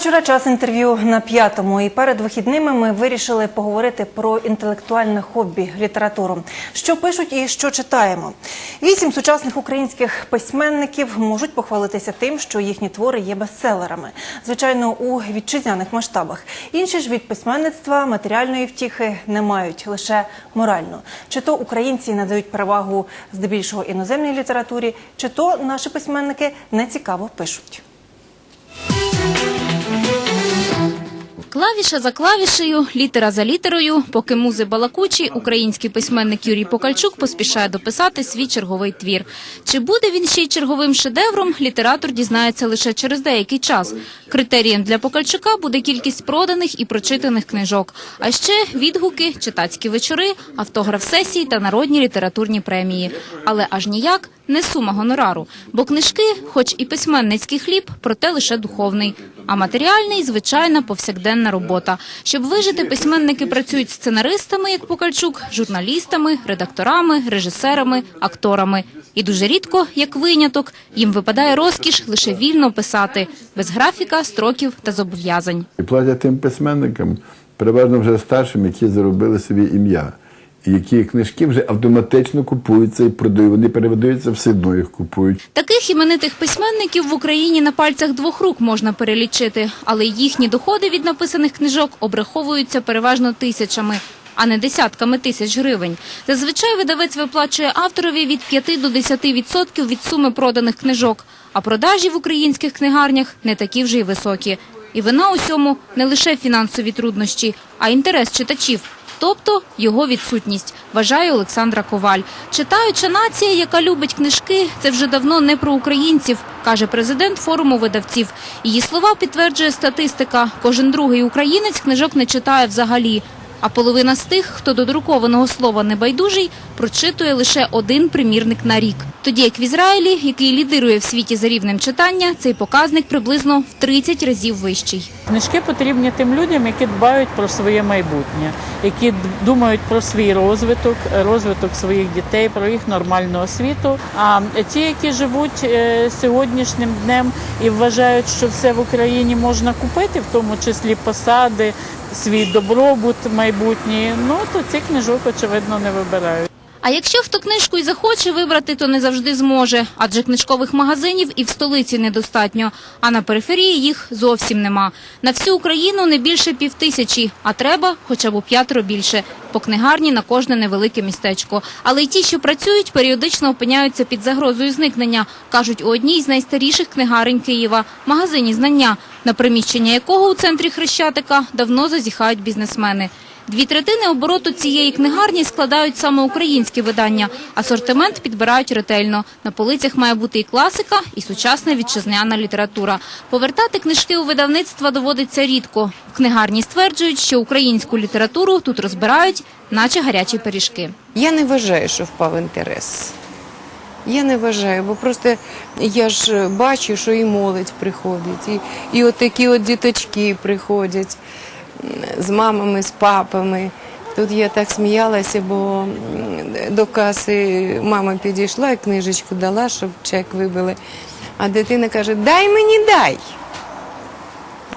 Вечора. Час інтерв'ю на п'ятому. І перед вихідними ми вирішили поговорити про інтелектуальне хобі літературу. Що пишуть і що читаємо. Вісім сучасних українських письменників можуть похвалитися тим, що їхні твори є бестселерами. Звичайно, у вітчизняних масштабах. Інші ж від письменництва матеріальної втіхи не мають лише морально. Чи то українці надають перевагу здебільшого іноземній літературі, чи то наші письменники нецікаво пишуть. Клавіша за клавішею, літера за літерою, поки музи балакучі, український письменник Юрій Покальчук поспішає дописати свій черговий твір. Чи буде він ще й черговим шедевром, літератор дізнається лише через деякий час. Критерієм для Покальчука буде кількість проданих і прочитаних книжок, а ще відгуки, читацькі вечори, автограф сесії та народні літературні премії. Але аж ніяк не сума гонорару, бо книжки, хоч і письменницький хліб, проте лише духовний. А матеріальний звичайна повсякденна робота. Щоб вижити, письменники працюють сценаристами, як Покальчук, журналістами, редакторами, режисерами, акторами. І дуже рідко, як виняток, їм випадає розкіш лише вільно писати, без графіка, строків та зобов'язань. І платять тим письменникам, переважно вже старшим, які заробили собі ім'я. Які книжки вже автоматично купуються і продають. Вони переведуться все одно їх купують. Таких іменитих письменників в Україні на пальцях двох рук можна перелічити, але їхні доходи від написаних книжок обраховуються переважно тисячами, а не десятками тисяч гривень. Зазвичай видавець виплачує авторові від 5 до 10% від суми проданих книжок, а продажі в українських книгарнях не такі вже й високі. І вина усьому не лише фінансові труднощі, а інтерес читачів. Тобто його відсутність, вважає Олександра Коваль. Читаюча нація, яка любить книжки, це вже давно не про українців, каже президент форуму видавців. Її слова підтверджує статистика. Кожен другий українець книжок не читає взагалі. А половина з тих, хто до друкованого слова не байдужий, прочитує лише один примірник на рік. Тоді як в Ізраїлі, який лідирує в світі за рівнем читання, цей показник приблизно в 30 разів вищий. Книжки потрібні тим людям, які дбають про своє майбутнє, які думають про свій розвиток, розвиток своїх дітей, про їх нормальну освіту. А ті, які живуть е, сьогоднішнім днем і вважають, що все в Україні можна купити, в тому числі посади, свій добробут майбутній, ну то цих книжок очевидно не вибирають. А якщо хто книжку і захоче вибрати, то не завжди зможе, адже книжкових магазинів і в столиці недостатньо, а на периферії їх зовсім нема. На всю Україну не більше півтисячі, а треба хоча б у п'ятеро більше. По книгарні на кожне невелике містечко. Але й ті, що працюють, періодично опиняються під загрозою зникнення, кажуть у одній з найстаріших книгарень Києва – магазині знання, на приміщення якого у центрі Хрещатика давно зазіхають бізнесмени. Дві третини обороту цієї книгарні складають саме українські видання. Асортимент підбирають ретельно. На полицях має бути і класика, і сучасна вітчизняна література. Повертати книжки у видавництва доводиться рідко. В книгарні стверджують, що українську літературу тут розбирають, наче гарячі пиріжки. Я не вважаю, що впав інтерес. Я не вважаю, бо просто я ж бачу, що і молодь приходить, і, і от такі от діточки приходять з мамами, з папами. Тут я так сміялася, бо до каси мама підійшла і книжечку дала, щоб чек вибили. А дитина каже: Дай мені дай.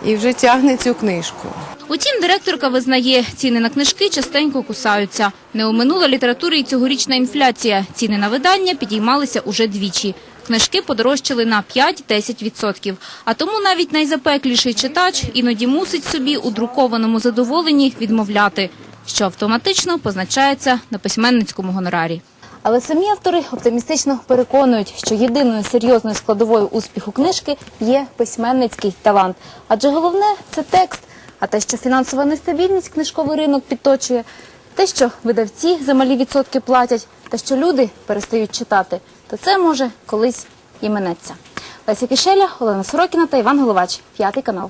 І вже тягне цю книжку. Утім, директорка визнає, ціни на книжки частенько кусаються. Не оминула літератури і цьогорічна інфляція. Ціни на видання підіймалися уже двічі. Книжки подорожчали на 5-10%. А тому навіть найзапекліший читач іноді мусить собі у друкованому задоволенні відмовляти, що автоматично позначається на письменницькому гонорарі. Але самі автори оптимістично переконують, що єдиною серйозною складовою успіху книжки є письменницький талант. Адже головне це текст. А те, що фінансова нестабільність книжковий ринок підточує, те, що видавці за малі відсотки платять, те, що люди перестають читати, то це може колись і минеться. Леся Кишеля, Олена Сорокіна та Іван Головач. П'ятий канал.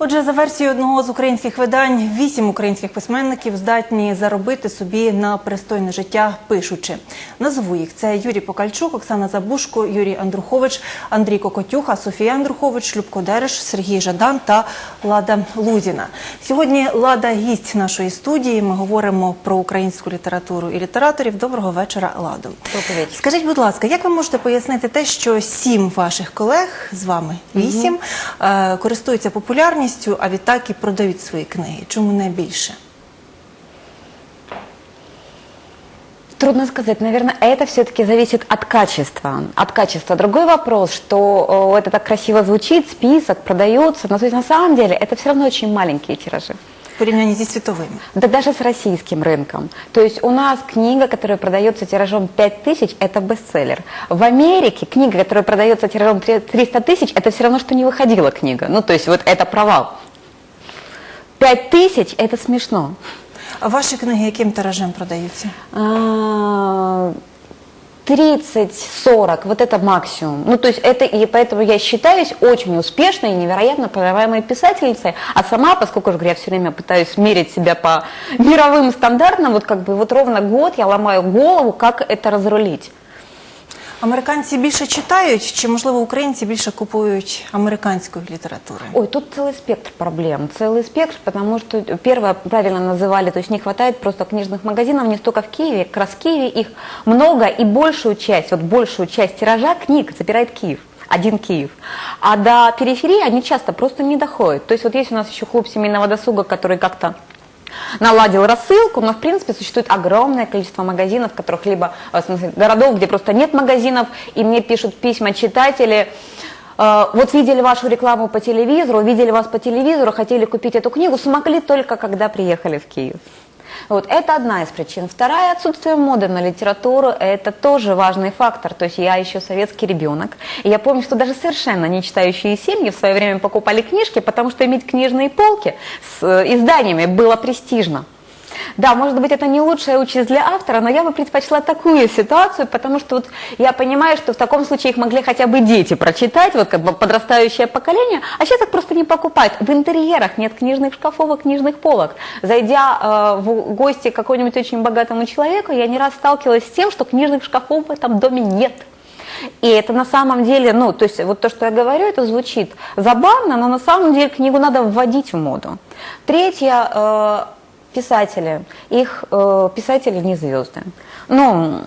Отже, за версією одного з українських видань, вісім українських письменників здатні заробити собі на пристойне життя пишучи. Назву їх це Юрій Покальчук, Оксана Забушко, Юрій Андрухович, Андрій Кокотюха, Софія Андрухович, Любко Дереш, Сергій Жадан та Лада Лузіна. Сьогодні Лада гість нашої студії. Ми говоримо про українську літературу і літераторів. Доброго вечора, Ладо. Добрий. Скажіть, будь ласка, як ви можете пояснити те, що сім ваших колег з вами вісім е, користуються популярністю, а відтак і продають свої книги? Чому не більше? Трудно сказать. Наверное, это все-таки зависит от качества. От качества. Другой вопрос, что э, это так красиво звучит, список продается, но то есть на самом деле это все равно очень маленькие тиражи. В порівнянні зі світовими? Да даже с российским рынком. То есть у нас книга, которая продается тиражом 5000, это бестселлер. В Америке книга, которая продается тиражом 300 тысяч, это все равно, что не выходила книга. Ну, то есть вот это провал. 5000 это смешно. А ваші книги яким тиражем продаються? А, 30-40, вот это максимум. Ну, то есть это, и поэтому я считаюсь очень успешной и невероятно продаваемой писательницей, а сама, поскольку же, я все время пытаюсь мерить себя по мировым стандартам, вот как бы вот ровно год я ломаю голову, как это разрулить. Американці більше читають, чи можливо українці більше купують американської літератури? Ой, тут целый спектр проблем, целый спектр, потому что первое правильно называли, то есть не хватает просто книжных магазинов не столько в Киеве, как раз в Киеве их много и большую часть, вот большую часть тиража книг забирает Киев. Один Киев. А до периферии они часто просто не доходят. То есть вот есть у нас еще клуб семейного досуга, который как-то наладил рассылку, но в принципе существует огромное количество магазинов, которых либо э, в смысле, городов, где просто нет магазинов, и мне пишут письма читатели. э, Вот видели вашу рекламу по телевизору, видели вас по телевизору, хотели купить эту книгу, смогли только когда приехали в Киев. Вот это одна из причин. Вторая отсутствие моды на литературу – это тоже важный фактор. То есть я еще советский ребенок. И я помню, что даже совершенно не читающие семьи в свое время покупали книжки, потому что иметь книжные полки с э, изданиями было престижно. Да, может быть, это не лучшая участь для автора, но я бы предпочла такую ситуацию, потому что вот я понимаю, что в таком случае их могли хотя бы дети прочитать, вот как бы подрастающее поколение, а сейчас их просто не покупают. В интерьерах нет книжных шкафов и книжных полок. Зайдя э, в гости к какому-нибудь очень богатому человеку, я не раз сталкивалась с тем, что книжных шкафов в этом доме нет. И это на самом деле, ну, то есть вот то, что я говорю, это звучит забавно, но на самом деле книгу надо вводить в моду. Третье, э, писатели, их э, писатели не звезды. Ну,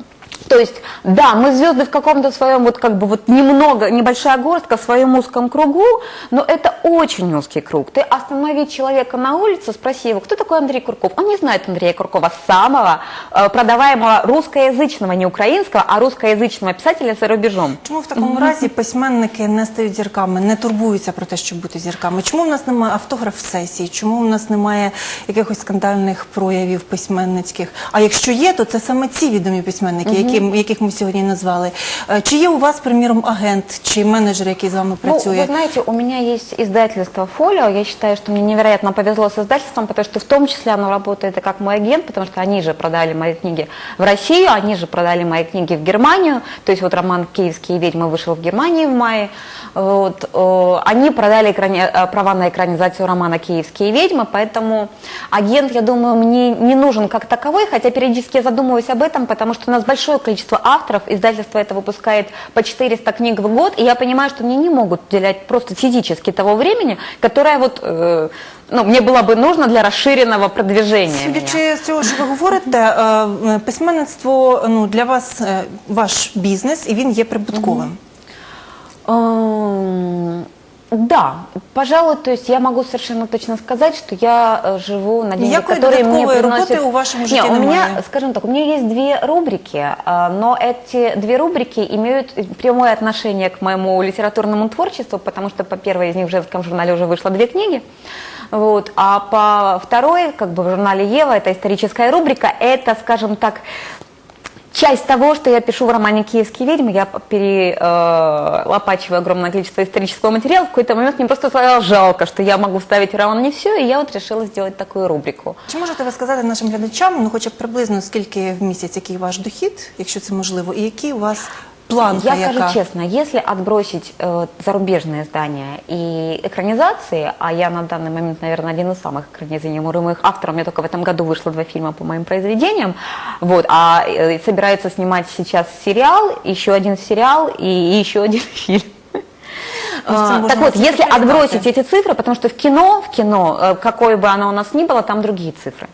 то есть, да, мы звезды в каком-то своем, вот как бы вот немного, небольшая горстка в своем узком кругу, но это очень узкий круг. Ты останови человека на улице, спроси его, кто такой Андрей Курков? Он не знает Андрея Куркова, самого э, продаваемого русскоязычного, не украинского, а русскоязычного писателя за рубежом. Чому в такому разі письменники не стають зірками, не турбуються про те, щоб бути зірками? Чому в нас немає автограф-сесій? Чому в нас немає якихось скандальних проявів письменницьких? А якщо є, то це саме ці відомі письменники, які, яких ми сьогодні назвали. Е, Чи є у вас, приміром, агент чи менеджер, який з вами Ну, працює? вы знаете, у меня есть издательство «Фолио». Я считаю, что мне невероятно повезло с издательством, потому что в том числе оно работает и как мой агент, потому что они же продали мои книги в Россию, они же продали мои книги в Германию. То есть вот роман «Киевские ведьмы» вышел в Германии в мае. Вот, э, они продали экрани- э, права на экранизацию романа «Киевские ведьмы», поэтому агент, я думаю, мне не нужен как таковой, хотя периодически я задумываюсь об этом, потому что у нас большое количество авторов, издательство это выпускает по 400 книг в год, и я понимаю, что мне не могут уделять просто физически того времени, которое вот, э, ну, мне было бы нужно для расширенного продвижения. меня. Судячи з цього, що ви говорите, е, е, письменництво ну, для вас е, ваш бізнес, і він є прибутковим. Эм, Да, пожалуй, то есть я могу совершенно точно сказать, что я э, живу на деньги, Никакой которые мне приносят... работы у вашего Не, жития у меня, немає. скажем так, у меня есть две рубрики, а, но эти две рубрики имеют прямое отношение к моему литературному творчеству, потому что по первой из них в женском журнале уже вышло две книги, вот, а по второй, как бы в журнале Ева, это историческая рубрика, это, скажем так, Часть того, что я пишу в романе «Киевские ведьмы», я перелопачиваю огромное количество исторического материала. В какой-то момент мне просто стало жалко, что я могу вставить в роман не все, и я вот решила сделать такую рубрику. Чи можете ви сказати нашим глядачам, ну хоча б приблизно скільки в місяць, який ваш дохід, якщо це можливо, і які у вас планка Я яка? скажу честно, если отбросить э, зарубежные издания и экранизации, а я на данный момент, наверное, один из самых экранизируемых авторов, у меня только в этом году вышло два фильма по моим произведениям, вот, а э, собирается снимать сейчас сериал, еще один сериал и, и еще один фильм. А, Так вот, если отбросить эти цифры, потому что в кино, в кино, э, какое бы оно у нас ни было, там другие цифры,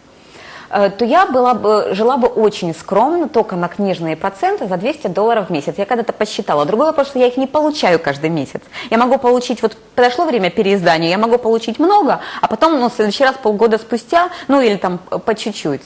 то я была бы, жила бы очень скромно, только на книжные проценты за 200 долларов в месяц. Я когда-то посчитала. Другой вопрос, что я их не получаю каждый месяц. Я могу получить, вот подошло время переиздания, я могу получить много, а потом, ну, в следующий раз полгода спустя, ну, или там э, по чуть-чуть.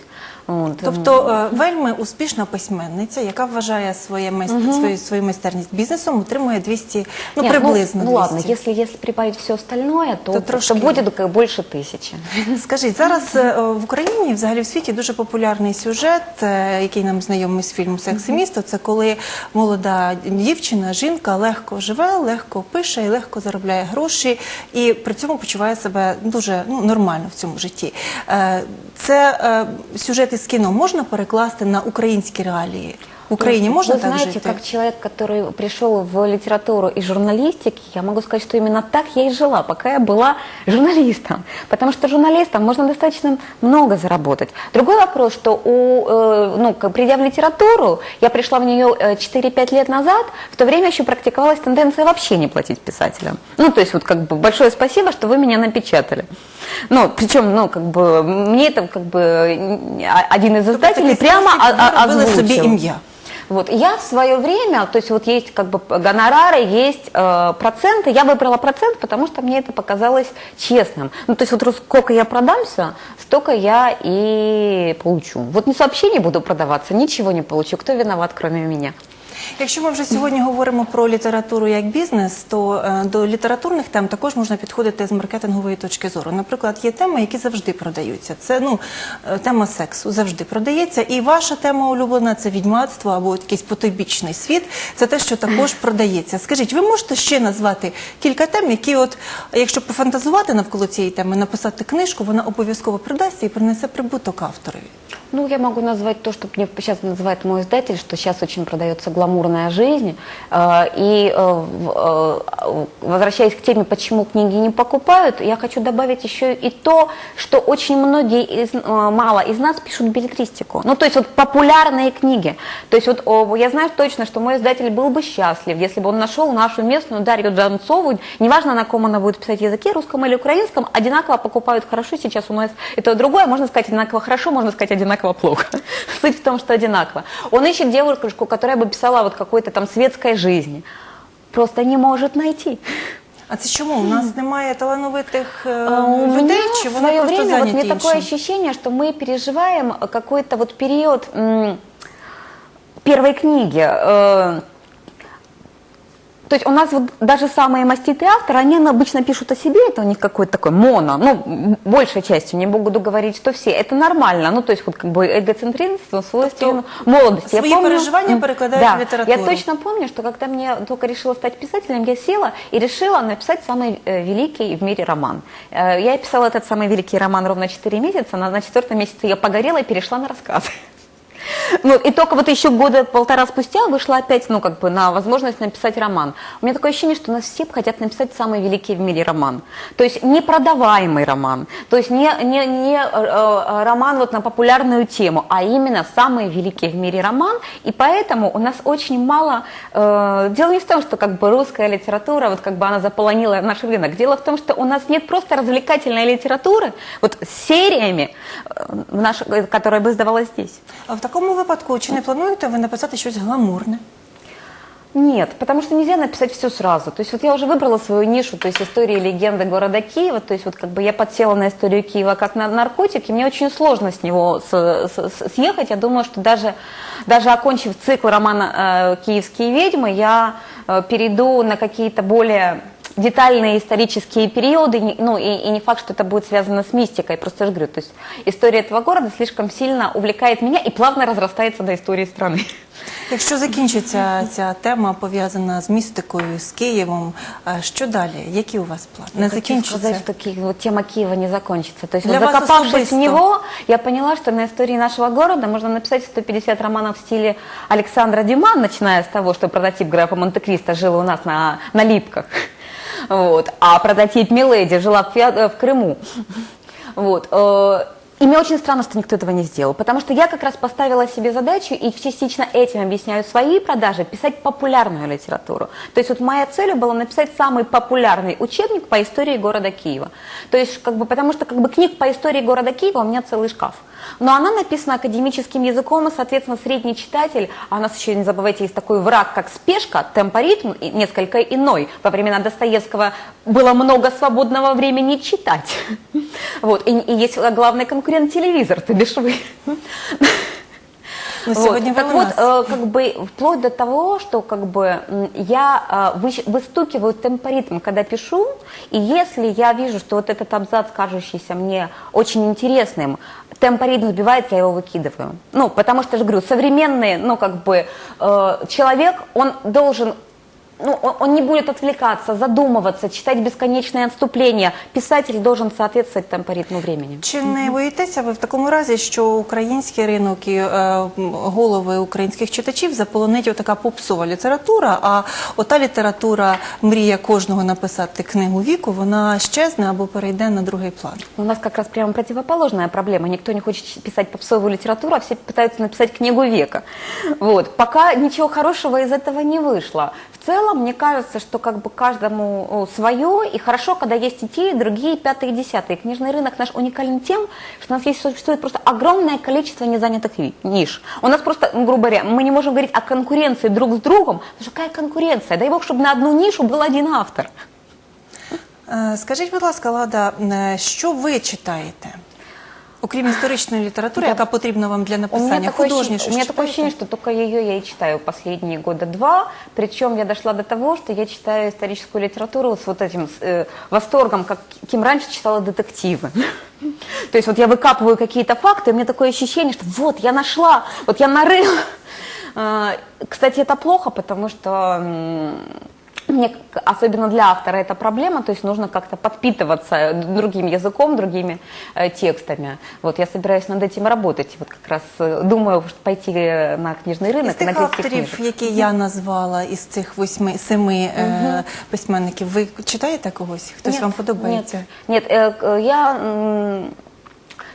Тобто е, вельми успішна письменниця, яка вважає своє свою, свою майстерність бізнесом, отримує 200, ну Нет, приблизно Ну, ладно, 200. если, если все остальное, то, То трошки. будет как больше тысячи. Скажіть, зараз е, в Україні, взагалі в світі, дуже популярний сюжет, е, який нам знайомий з фільму «Секс і місто». Це коли молода дівчина, жінка легко живе, легко пише і легко заробляє гроші, і при цьому почуває себе дуже ну, нормально в цьому житті. Е, Це е, сюжет із кіно можна перекласти на українські реалії? В Україні можна Вы так знаете, жити? как человек, который пришел в литературу и журналистики, я могу сказать, что именно так я и жила, пока я была журналистом. Потому что журналистам можно достаточно много заработать. Другой вопрос, что у, э, ну, как придя в литературу, я пришла в нее э, 4-5 лет назад, в то время еще практиковалась тенденция вообще не платить писателям. Ну, то есть вот как бы большое спасибо, что вы меня напечатали. Ну, причем, ну, как бы, мне это как бы м, а- один из издателей такий прямо спосіб о- о- ви робили собі озвучил. ім'я. Вот, и я в свое время, то есть вот есть как бы гонорары, есть э, проценты, я выбрала процент, потому что мне это показалось честным. Ну, то есть вот сколько я продамся, столько я и получу. Вот не сообщение буду продаваться, ничего не получу. Кто виноват, кроме меня? Якщо ми вже сьогодні говоримо про літературу як бізнес, то е, до літературних тем також можна підходити з маркетингової точки зору. Наприклад, є теми, які завжди продаються. Це ну е, тема сексу завжди продається. І ваша тема улюблена це відьмацтво або якийсь потойбічний світ. Це те, що також продається. Скажіть, ви можете ще назвати кілька тем, які, от якщо пофантазувати навколо цієї теми, написати книжку, вона обов'язково продасться і принесе прибуток авторові. Ну, я могу назвать то, что мне сейчас называет мой издатель, что сейчас очень продается гламурная жизнь. Э, И э, э, возвращаясь к теме, почему книги не покупают, я хочу добавить еще и то, что очень многие, из, мало из нас пишут билетристику. Ну, то есть вот популярные книги. То есть вот я знаю точно, что мой издатель был бы счастлив, если бы он нашел нашу местную Дарью Донцову, неважно, на ком она будет писать языке, русском или украинском, одинаково покупают хорошо. Сейчас у нас и то и другое, можно сказать одинаково хорошо, можно сказать одинаково плохо. Суть в том, что одинаково. Он ищет девушку, которая бы писала вот какой-то там светской жизни. Просто не может найти. А це чому? У нас немає талановитих е, А У людей, меня чи в вони свое просто время вот зайняті мне такое іншим? ощущение, что мы переживаем какой-то вот период м, первой книги. то есть у нас вот даже самые маститые авторы, они обычно пишут о себе, это у них какой-то такой моно, ну, большей частью, не буду говорить, что все, это нормально, ну, то есть вот как бы эгоцентризм свойственен молодости. свои переживания м, перекладают да, в литературу. Я точно помню, что когда мне только решила стать писателем, я села и решила написать самый э, великий в мире роман. Э, я писала этот самый великий роман ровно 4 месяца, на, на четвертом месяце я погорела и перешла на рассказы. Ну, и только вот еще года полтора спустя вышла опять, ну, как бы, на возможность написать роман. У меня такое ощущение, что у нас все хотят написать самый великий в мире роман. То есть непродаваемый роман. То есть не, не, не э, э, роман вот на популярную тему, а именно самый великий в мире роман. И поэтому у нас очень мало... э, дело не в том, что как бы русская литература, вот как бы она заполонила наш рынок. Дело в том, что у нас нет просто развлекательной литературы, вот с сериями, э, в наш- которая бы издавалась здесь. А в такому випадку чи не плануєте ви щось гламурне? Нет, потому что нельзя написать все сразу. То есть вот я уже выбрала свою нишу, то есть истории и легенды города Киева. То есть вот как бы я подсела на историю Киева как на наркотик, и мне очень сложно с него с- с- съехать. Я думаю, что даже, даже окончив цикл романа э, «Киевские ведьмы», я э, перейду на какие-то более детальные исторические периоды, не- ну и, и не факт, что это будет связано с мистикой, просто я же говорю, то есть история этого города слишком сильно увлекает меня и плавно разрастается до истории страны. Якщо закінчиться ця тема пов'язана з містикою, з Києвом, е, що далі? Які у вас плани? Не Хочу закінчиться? сказать, что Ки- вот тема Киева не закончится. То есть Для вот вас закопавшись в особисто. него, я поняла, что на истории нашего города можно написать 150 романов в стиле Александра Дюма, начиная с того, что прототип графа Монте-Кристо жил у нас на, на Липках. Вот. А прототип Миледи жила в, э, в Крыму. Вот. И мне очень странно, что никто этого не сделал, потому что я как раз поставила себе задачу, и частично этим объясняю свои продажи, писать популярную литературу. То есть вот моя цель была написать самый популярный учебник по истории города Киева. То есть как бы, потому что как бы книг по истории города Киева у меня целый шкаф. Но она написана академическим языком, и, соответственно, средний читатель, а у нас еще, не забывайте, есть такой враг, как спешка, темпоритм, несколько иной. Во времена Достоевского было много свободного времени читать. Вот. И, и есть главный конкурент телевизор, то бишь вы. Ну, Вот. сьогодні ви Так вот, э, как бы вплоть до того, что как бы я э, выщ- выстукиваю темпоритм, когда пишу, и если я вижу, что вот этот абзац, кажущийся мне очень интересным, темпоритм сбивает, я его выкидываю. Ну, потому что, я же говорю, современный, ну, как бы, э, человек, он должен ну, он, он не будет отвлекаться, задумываться, читать бесконечные отступления. Писатель должен соответствовать темпоритму времени. Чи не боїтеся ви в такому разі, що український ринок і е, м, голови українських читачів заполонить отака попсова література, а ота література мрія кожного написати книгу віку, вона щезне або перейде на другий план? У нас как раз прямо противоположная проблема. Никто не хочет ч- писать попсовую литературу, а все пытаются написать книгу века. Вот. Пока ничего хорошего из этого не вышло. В целом, мне кажется, что как бы каждому свое, и хорошо, когда есть и те, и другие, и пятые, и десятые. Книжный рынок наш уникален тем, что у нас есть, существует просто огромное количество незанятых ниш. У нас просто, грубо говоря, мы не можем говорить о конкуренции друг с другом, потому что какая конкуренция? Дай бог, чтобы на одну нишу был один автор. Е, Скажіть, будь ласка, Лада, е, що ви читаєте? Окрім історичної літератури, яка потрібна вам для У меня написання такое, художні, ощущение, що у меня ж такое читаєте? ощущение, что только ее я и читаю последние года два. Причем я дошла до того, что я читаю историческую литературу с вот этим с, э, восторгом, как кем раньше читала детективы. То есть вот я выкапываю какие-то факты, и у меня такое ощущение, что вот я нашла, вот я нарыла. А, Кстати, это плохо, потому что м, мне, к- особенно для автора, это проблема, то есть нужно как-то подпитываться другим языком, другими э, текстами. Вот я собираюсь над этим работать. Вот как раз э, думаю что пойти э, на книжный рынок Із и тих написать авторів, книжек. які я назвала, із цих восьми семи е, письменників, ви читаєте когось? Хтось Нет, вам подобається? Нет, нет э, к- я м,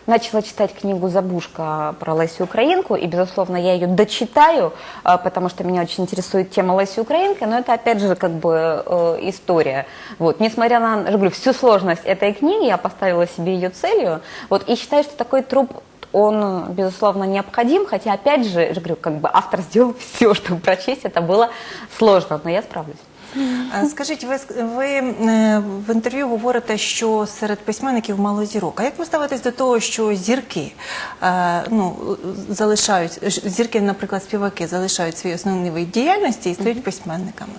начала читать книгу «Забушка» про Лесю Украинку, и, безусловно, я ее дочитаю, а, потому что меня очень интересует тема Леси Украинки, но это, опять же, как бы э, история. Вот. Несмотря на, я говорю, всю сложность этой книги, я поставила себе ее целью, вот, и считаю, что такой труп он, безусловно, необходим, хотя, опять же, я говорю, как бы автор сделал все, чтобы прочесть, это было сложно, но я справлюсь. Е, Скажіть, ви, ви е, в інтерв'ю говорите, що серед письменників мало зірок. А як ви ставитесь до того, що зірки е, ну, залишають, зірки, наприклад, співаки залишають свій основний вид діяльності і стають письменниками?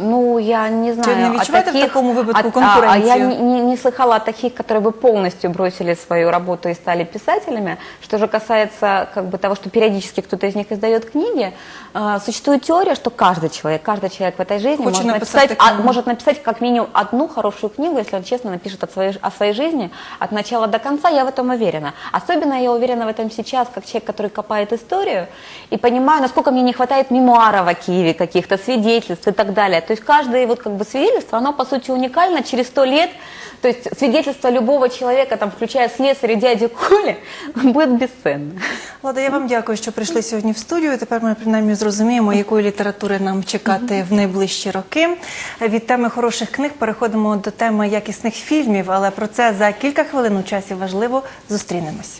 Ну, я не знаю. не о відчуваєте в таких- такому випадку от- а- А, я конкуренцію? не, не- не слыхала о таких, которые бы полностью бросили свою работу и стали писателями. Что же касается как бы, того, что периодически кто-то из них издает книги, э, существует теория, что каждый человек, каждый человек в этой жизни Хочет может написать написать, такую. а- может написать как минимум одну хорошую книгу, если он честно напишет от своей, о своей жизни от начала до конца, я в этом уверена. Особенно я уверена в этом сейчас, как человек, который копает историю, и понимаю, насколько мне не хватает мемуаров о Киеве, каких-то свидетельств и так далее. То есть каждое вот как бы свидетельство, оно по сути уникально через сто лет. То есть свидетельство любого человека, там, включая слесаря дядю Коли, будет бесценно. Лада, я вам дякую, що прийшли сьогодні в студію. Тепер ми принаймні зрозуміємо, якої літератури нам чекати в найближчі роки. Від теми хороших книг переходимо до теми якісних фільмів, але про це за кілька хвилин у часі важливо зустрінемось.